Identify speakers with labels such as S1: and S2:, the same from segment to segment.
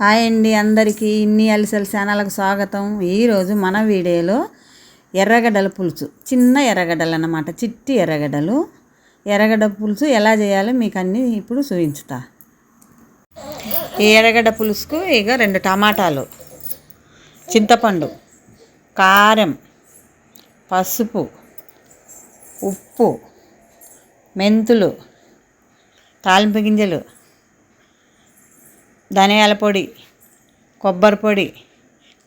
S1: Hi అండి అందరికీ. ఇన్ని అలిసల ఛానల్కి స్వాగతం. ఈరోజు మన వీడియోలో ఎర్రగడ్డల పులుసు. చిన్న ఎర్రగడ్డలు అన్నమాట. చిట్టి ఎర్రగడ్డలు. ఎర్రగడ్డ పులుసు ఎలా చేయాలో మీకు అన్నీ ఇప్పుడు చూపించుతా. ఈ ఎర్రగడ్డ పులుసుకు ఇక రెండు టమాటాలు చింతపండు కారం పసుపు ఉప్పు మెంతులు తాలింపు గింజలు ధనియాల పొడి కొబ్బరి పొడి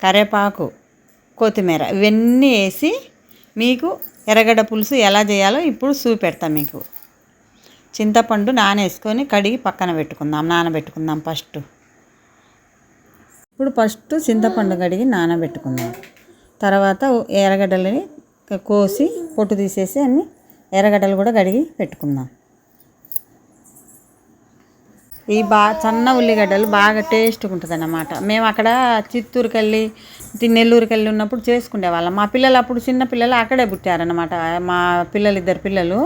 S1: కరివేపాకు కొత్తిమీర ఇవన్నీ వేసి మీకు ఎర్రగడ్డ పులుసు ఎలా చేయాలో ఇప్పుడు చూపెడతాం మీకు. చింతపండు నానేసుకొని కడిగి పక్కన పెట్టుకుందాం నానబెట్టుకుందాం ఫస్ట్. ఇప్పుడు ఫస్ట్ చింతపండు కడిగి నానబెట్టుకుందాం. తర్వాత ఎర్రగడ్డలని కోసి పొట్టు తీసేసి అన్ని ఎర్రగడ్డలు కూడా కడిగి పెట్టుకుందాం. ఈ బా సన్న ఉల్లిగడ్డలు బాగా టేస్ట్గా ఉంటుంది అన్నమాట మేము అక్కడ చిత్తూరుకి వెళ్ళి నెల్లూరుకి వెళ్ళి ఉన్నప్పుడు చేసుకునే వాళ్ళం మా పిల్లలు అప్పుడు చిన్న పిల్లలు అక్కడే పుట్టారనమాట మా పిల్లలు ఇద్దరు పిల్లలు.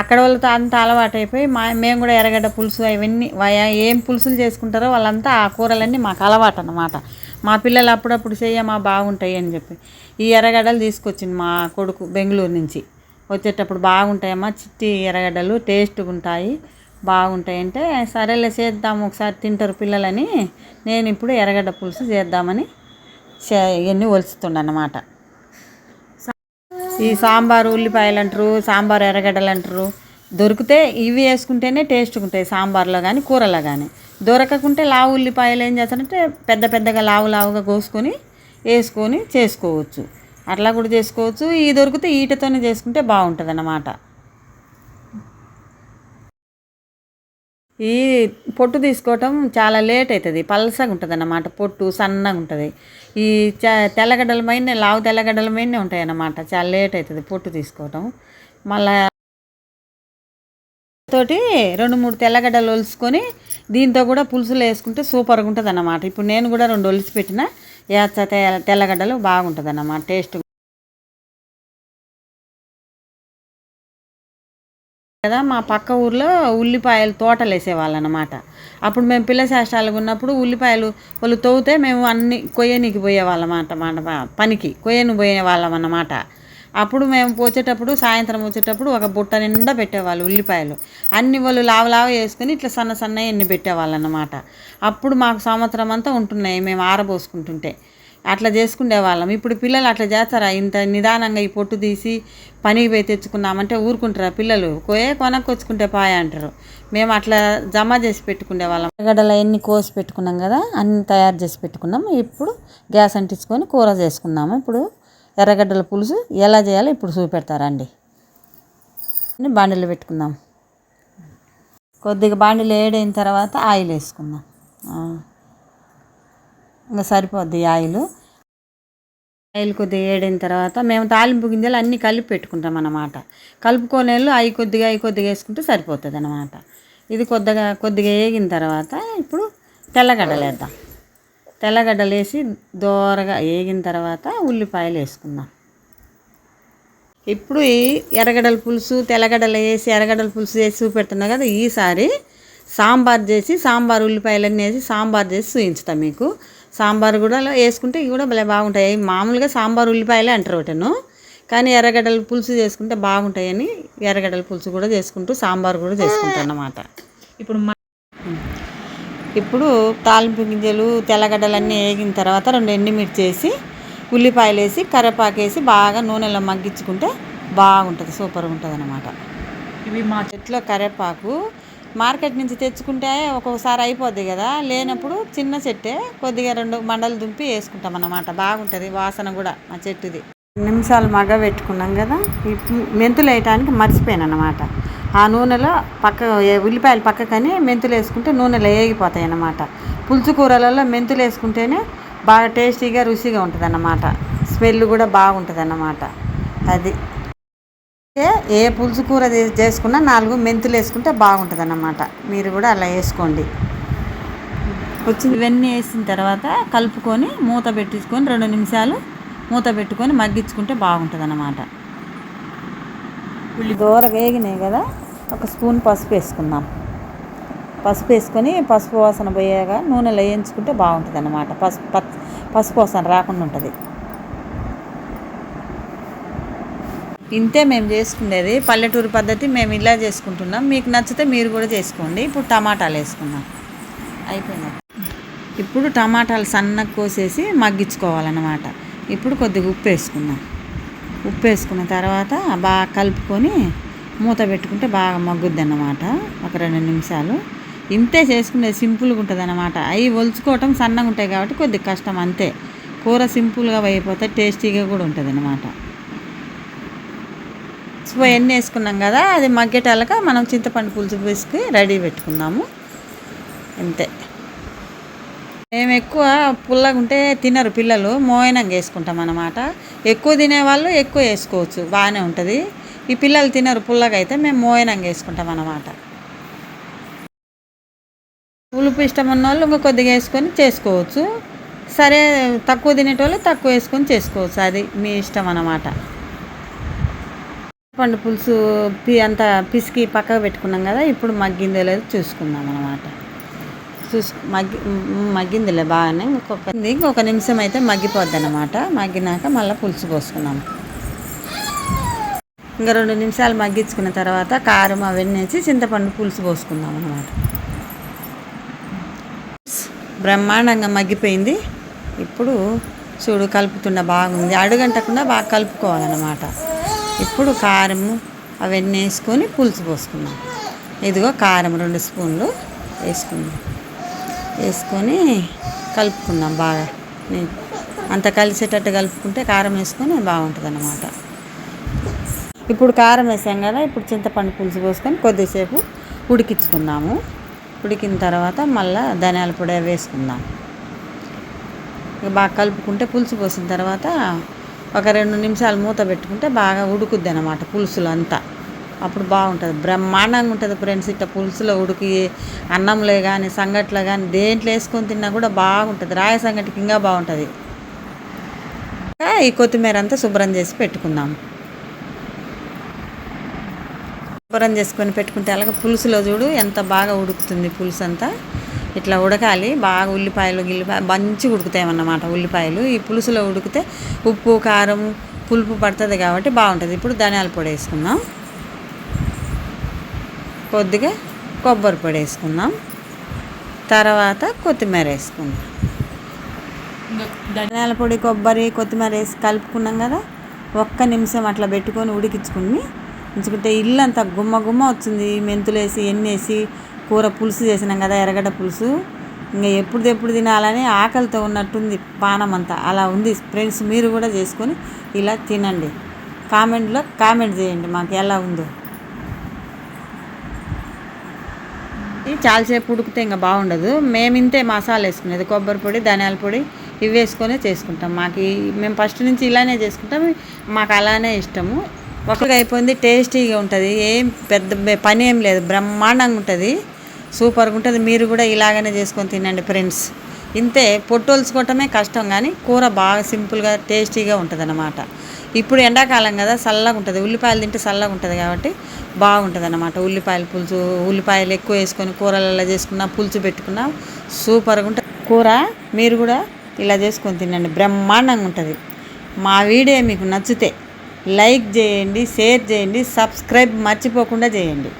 S1: అక్కడ వాళ్ళతో అంత అలవాటు అయిపోయి మా మేము కూడా ఎర్రగడ్డ పులుసు అవన్నీ ఏం పులుసులు చేసుకుంటారో వాళ్ళంతా ఆ కూరలన్నీ మాకు అలవాటు అనమాట మా పిల్లలు అప్పుడప్పుడు చేయమా బాగుంటాయి అని చెప్పి. ఈ ఎర్రగడ్డలు తీసుకొచ్చింది మా కొడుకు బెంగళూరు నుంచి. వచ్చేటప్పుడు బాగుంటాయమ్మా చిట్టి ఎర్రగడ్డలు టేస్ట్గా ఉంటాయి బాగుంటాయంటే సరేలే చేద్దాము ఒకసారి తింటారు పిల్లలని. నేను ఇప్పుడు ఎర్రగడ్డ పులుసు చేద్దామని ఇవన్నీ ఒలుస్తుండన్నమాట. ఈ సాంబారు ఉల్లిపాయలు అంటారు సాంబారు ఎర్రగడ్డలు అంటారు. దొరికితే ఇవి వేసుకుంటేనే టేస్ట్గా ఉంటాయి సాంబార్లో కానీ కూరలో కానీ దొరకకుంటే లావు ఉల్లిపాయలు ఏం చేస్తారంటే పెద్ద పెద్దగా లావు లావుగా కోసుకొని వేసుకొని చేసుకోవచ్చు. అట్లా కూడా చేసుకోవచ్చు. ఈ దొరికితే ఈటతోనే చేసుకుంటే బాగుంటుంది అన్నమాట ఈ పొట్టు తీసుకోవటం చాలా లేట్ అవుతుంది. పలసగా ఉంటుంది అన్నమాట పొట్టు సన్నగా ఉంటుంది. ఈ తెల్లగడ్డల మైన లావు తెల్లగడ్డల మైనే ఉంటాయి అన్నమాట చాలా లేట్ అవుతుంది పొట్టు తీసుకోవటం. మళ్ళా తోటి రెండు మూడు తెల్లగడ్డలు ఒలుసుకొని దీంతో కూడా పులుసులు వేసుకుంటే సూపర్గా ఉంటుంది అన్నమాట ఇప్పుడు నేను కూడా రెండు ఒలిసి పెట్టిన తెల్లగడ్డలు బాగుంటుంది అన్నమాట టేస్ట్ కదా మా పక్క ఊర్లో ఉల్లిపాయలు తోటలు వేసేవాళ్ళనమాట. అప్పుడు మేము పిల్ల శాస్త్రాలకు ఉన్నప్పుడు ఉల్లిపాయలు వాళ్ళు తవ్వుతే మేము అన్ని కొయ్యనికి పోయేవాళ్ళమాట మాట పనికి కొయ్యను పోయే వాళ్ళం అన్నమాట అప్పుడు మేము పోచేటప్పుడు సాయంత్రం వచ్చేటప్పుడు ఒక బుట్ట నిండా పెట్టేవాళ్ళు ఉల్లిపాయలు. అన్ని వాళ్ళు లావలావ లావ వేసుకొని ఇట్లా సన్న సన్న ఎన్ని పెట్టేవాళ్ళు అన్నమాట అప్పుడు మాకు సంవత్సరం అంతా ఉంటున్నాయి మేము ఆరబోసుకుంటుంటే. అట్లా చేసుకునే వాళ్ళం. ఇప్పుడు పిల్లలు అట్లా చేస్తారా? ఇంత నిదానంగా ఈ పొట్టు తీసి పనికి పోయి తెచ్చుకున్నామంటే ఊరుకుంటారా పిల్లలు? కోయే కొనక్కొచ్చుకుంటే పాయ అంటారు. మేము అట్లా జమ చేసి పెట్టుకునే వాళ్ళం. ఎర్రగడ్డలు అన్ని కోసి పెట్టుకున్నాం కదా అన్ని తయారు చేసి పెట్టుకున్నాం. ఇప్పుడు గ్యాస్ అంటించుకొని కూర చేసుకున్నాము ఇప్పుడు ఎర్రగడ్డల పులుసు ఎలా చేయాలో ఇప్పుడు చూపెడతారండి. బాండీలు పెట్టుకుందాం. కొద్దిగా బాండీలు వేడైన తర్వాత ఆయిల్ వేసుకుందాం ఇంకా సరిపోద్ది ఆయిల్. ఆయిల్ కొద్దిగా వేడిన తర్వాత మేము తాలింపు గింజలు అన్నీ కలిపి పెట్టుకుంటాం అన్నమాట. కలుపుకొనేళ్ళు అవి కొద్దిగా అవి కొద్దిగా వేసుకుంటే సరిపోతుంది అన్నమాట. ఇది కొద్దిగా కొద్దిగా వేగిన తర్వాత ఇప్పుడు తెల్లగడ్డలు వేద్దాం తెల్లగడ్డలు వేసి దోరగా వేగిన తర్వాత ఉల్లిపాయలు వేసుకుందాం. ఇప్పుడు ఈ ఎర్రగడ్డల పులుసు తెల్లగడ్డలు వేసి ఎర్రగడ్డల పులుసు వేసి చూపెడుతున్నా కదా ఈసారి సాంబార్ చేసి సాంబార్ ఉల్లిపాయలన్నీ వేసి సాంబార్ చేసి చూపించుతాం మీకు. సాంబార్ కూడా వేసుకుంటే ఇవి కూడా భలే బాగుంటాయి. మామూలుగా సాంబార్ ఉల్లిపాయలే అంటారు ఒకటను కానీ ఎర్రగడ్డల పులుసు చేసుకుంటే బాగుంటాయని ఎర్రగడ్డల పులుసు కూడా చేసుకుంటూ సాంబార్ కూడా చేసుకుంటాను అన్నమాట. ఇప్పుడు ఇప్పుడు తాలింపు గింజలు తెల్లగడ్డలన్నీ వేగిన తర్వాత రెండు ఎండుమిర్చి వేసి ఉల్లిపాయలు వేసి కరివేపాకు వేసి బాగా నూనెలో మగ్గించుకుంటే బాగుంటుంది సూపర్గా ఉంటుంది అన్నమాట ఇవి మా చెట్లో కరివేపాకు మార్కెట్ నుంచి తెచ్చుకుంటే ఒక్కొక్కసారి అయిపోద్ది కదా. లేనప్పుడు చిన్న చెట్టే కొద్దిగా రెండు మండలు దుంపి వేసుకుంటాం అన్నమాట. బాగుంటుంది వాసన కూడా మా చెట్టుది. నిమిషాలు మగ్గ పెట్టుకున్నాం కదా. మెంతులు వేయటానికి మర్చిపోయాను అన్నమాట. ఆ నూనెలో పక్క ఉల్లిపాయలు పక్కకని మెంతులు వేసుకుంటే నూనెలో వేగిపోతాయి అన్నమాట. పులుసు కూరలలో మెంతులు వేసుకుంటేనే బాగా టేస్టీగా రుచిగా ఉంటుంది అన్నమాట స్మెల్ కూడా బాగుంటుంది అన్నమాట అది. ఏ పులుసు కూర చేసుకున్నా నాలుగు మెంతులు వేసుకుంటే బాగుంటుంది అన్నమాట మీరు కూడా అలా వేసుకోండి. వచ్చి ఇవన్నీ వేసిన తర్వాత కలుపుకొని మూత పెట్టించుకొని రెండు నిమిషాలు మూత పెట్టుకొని మగ్గించుకుంటే బాగుంటుంది అన్నమాట ఉల్లి దూర వేగినాయి కదా ఒక స్పూన్ పసుపు వేసుకుందాం. పసుపు వేసుకొని పసుపు వాసన పోయాక నూనెలో వేయించుకుంటే బాగుంటుంది అన్నమాట పసుపు పసుపు వాసన రాకుండా ఉంటుంది. ఇంతే మేము చేసుకునేది. పల్లెటూరు పద్ధతి మేము ఇలా చేసుకుంటున్నాం. మీకు నచ్చితే మీరు కూడా చేసుకోండి. ఇప్పుడు టమాటాలు వేసుకున్నాం అయిపోయింది? ఇప్పుడు టమాటాలు సన్నగా కోసేసి మగ్గించుకోవాలన్నమాట. ఇప్పుడు కొద్దిగా ఉప్పు వేసుకుందాం. ఉప్పు వేసుకున్న తర్వాత బాగా కలుపుకొని మూత పెట్టుకుంటే బాగా మగ్గుద్ది అన్నమాట ఒక రెండు నిమిషాలు. ఇంతే చేసుకునేది సింపుల్గా ఉంటుంది అనమాట అవి ఒలుచుకోవటం సన్నగా ఉంటాయి కాబట్టి కొద్దిగా కష్టం అంతే. కూర సింపుల్గా అయిపోతే టేస్టీగా కూడా ఉంటుంది అన్నమాట సో ఎన్ని వేసుకున్నాం కదా అది మగ్గేటాలక మనం చింతపండు పులుసు వేసుకుని రెడీ పెట్టుకుందాము. అంతే. మేము ఎక్కువ పుల్లగా ఉంటే తినరు పిల్లలు మోయనంగా వేసుకుంటాం అన్నమాట. ఎక్కువ తినేవాళ్ళు ఎక్కువ వేసుకోవచ్చు బాగానే ఉంటుంది. ఈ పిల్లలు తినరు పుల్లగా అయితే మేము మోయనంగా వేసుకుంటాం అన్నమాట. పులుపు ఇష్టం ఉన్న వాళ్ళు ఇంకా కొద్దిగా వేసుకొని చేసుకోవచ్చు. సరే తక్కువ తినేటోళ్ళు తక్కువ వేసుకొని చేసుకోవచ్చు అది మీ ఇష్టం అన్నమాట. పండు పులుసు పి అంతా పిసికి పక్కకు పెట్టుకున్నాం కదా ఇప్పుడు మగ్గిందో లేదో చూసుకుందాం అన్నమాట. చూసు మగ్గి మగ్గిందిలే బాగానే. ఇంకొక ఇంకొక నిమిషం అయితే మగ్గిపోద్ది అనమాట మగ్గినాక మళ్ళీ పులుసు పోసుకున్నాం ఇంకా రెండు నిమిషాలు మగ్గించుకున్న తర్వాత కారం అవన్నీ వేసి చింతపండు పులుసు పోసుకుందాం అనమాట బ్రహ్మాండంగా మగ్గిపోయింది. ఇప్పుడు చూడు కలుపుతుండ బాగుంది. అడుగంటకుండా బాగా కలుపుకోవాలన్నమాట. ఇప్పుడు కారము అవన్నీ వేసుకొని పులుసు పోసుకున్నాం ఇదిగో కారం రెండు స్పూన్లు వేసుకున్నాం వేసుకొని కలుపుకున్నాం బాగా. అంత కలిసేటట్టు కలుపుకుంటే కారం వేసుకొని బాగుంటుంది అన్నమాట ఇప్పుడు కారం వేసాం కదా ఇప్పుడు చింతపండు పులుసు పోసుకొని కొద్దిసేపు ఉడికించుకుందాము. ఉడికిన తర్వాత మళ్ళీ ధనియాల పొడి వేసుకుందాం. ఇక బాగా కలుపుకుంటే పులుసు పోసిన తర్వాత ఒక రెండు నిమిషాలు మూత పెట్టుకుంటే బాగా ఉడుకుద్ది అనమాట పులుసులో అంతా. అప్పుడు బాగుంటుంది. బ్రహ్మాండంగా ఉంటుంది ఫ్రెండ్స్ ఇట్లా పులుసులో ఉడికి అన్నంలో కానీ సంగట్లో కానీ దేంట్లో వేసుకొని తిన్నా కూడా బాగుంటుంది. రాయ సంగటికి ఇంకా బాగుంటుంది. ఈ కొత్తిమీర అంతా శుభ్రం చేసి పెట్టుకుందాం. శుభ్రం చేసుకొని పెట్టుకుంటే అలాగే పులుసులో చూడు ఎంత బాగా ఉడుకుతుంది పులుసు అంతా ఇట్లా ఉడకాలి. బాగా ఉల్లిపాయలు గిల్లిపాయ మంచిగా ఉడుకుతాయన్నమాట ఉల్లిపాయలు. ఈ పులుసులో ఉడికితే ఉప్పు కారం పులుపు పడుతుంది కాబట్టి బాగుంటుంది. ఇప్పుడు ధనియాల పొడి వేసుకుందాం. కొద్దిగా కొబ్బరి పొడి వేసుకుందాం. తర్వాత కొత్తిమీర వేసుకుందాం. ధనియాల పొడి కొబ్బరి కొత్తిమీర వేసి కలుపుకున్నాం కదా. ఒక్క నిమిషం అట్లా పెట్టుకొని ఉడికించుకుని ఉంచుకుంటే ఇల్లు అంతా గుమ్మ గుమ్మ వచ్చింది. మెంతులు వేసి ఎన్ని వేసి కూర పులుసు చేసినాం కదా ఎర్రగడ్డ పులుసు. ఇంకా ఎప్పుడు ఎప్పుడు తినాలని ఆకలితో ఉన్నట్టుంది పానం అంతా. అలా ఉంది. ఫ్రెండ్స్ మీరు కూడా చేసుకొని ఇలా తినండి. కామెంట్లో కామెంట్ చేయండి మాకు ఎలా ఉందో. ఇది చాలాసేపు ఉడికితే ఇంకా బాగుండదు. మేము ఇంతే మసాలా వేసుకునేది. కొబ్బరి పొడి ధనియాల పొడి ఇవి వేసుకొని చేసుకుంటాం. మాకు మేము ఫస్ట్ నుంచి ఇలానే చేసుకుంటాం. మాకు అలానే ఇష్టము. ఒకరికి అయిపోయింది టేస్టీగా ఉంటుంది. ఏం పెద్ద పని ఏం లేదు. బ్రహ్మాండంగా ఉంటుంది. సూపర్గా ఉంటుంది. మీరు కూడా ఇలాగనే చేసుకొని తినండి ఫ్రెండ్స్. ఇంతే పొట్టొలుచుకోవటమే కష్టం కానీ కూర బాగా సింపుల్గా టేస్టీగా ఉంటుంది అన్నమాట ఇప్పుడు ఎండాకాలం కదా చల్లగా ఉంటుంది. ఉల్లిపాయలు తింటే చల్లగా ఉంటుంది కాబట్టి బాగుంటుంది అన్నమాట ఉల్లిపాయలు పులుసు ఉల్లిపాయలు ఎక్కువ వేసుకొని కూరలలో చేసుకున్నా పులుసు పెట్టుకున్నా సూపర్గా ఉంటుంది. కూర మీరు కూడా ఇలా చేసుకొని తినండి. బ్రహ్మాండంగా ఉంటుంది. మా వీడియో మీకు నచ్చితే లైక్ చేయండి షేర్ చేయండి సబ్స్క్రైబ్ మర్చిపోకుండా చేయండి.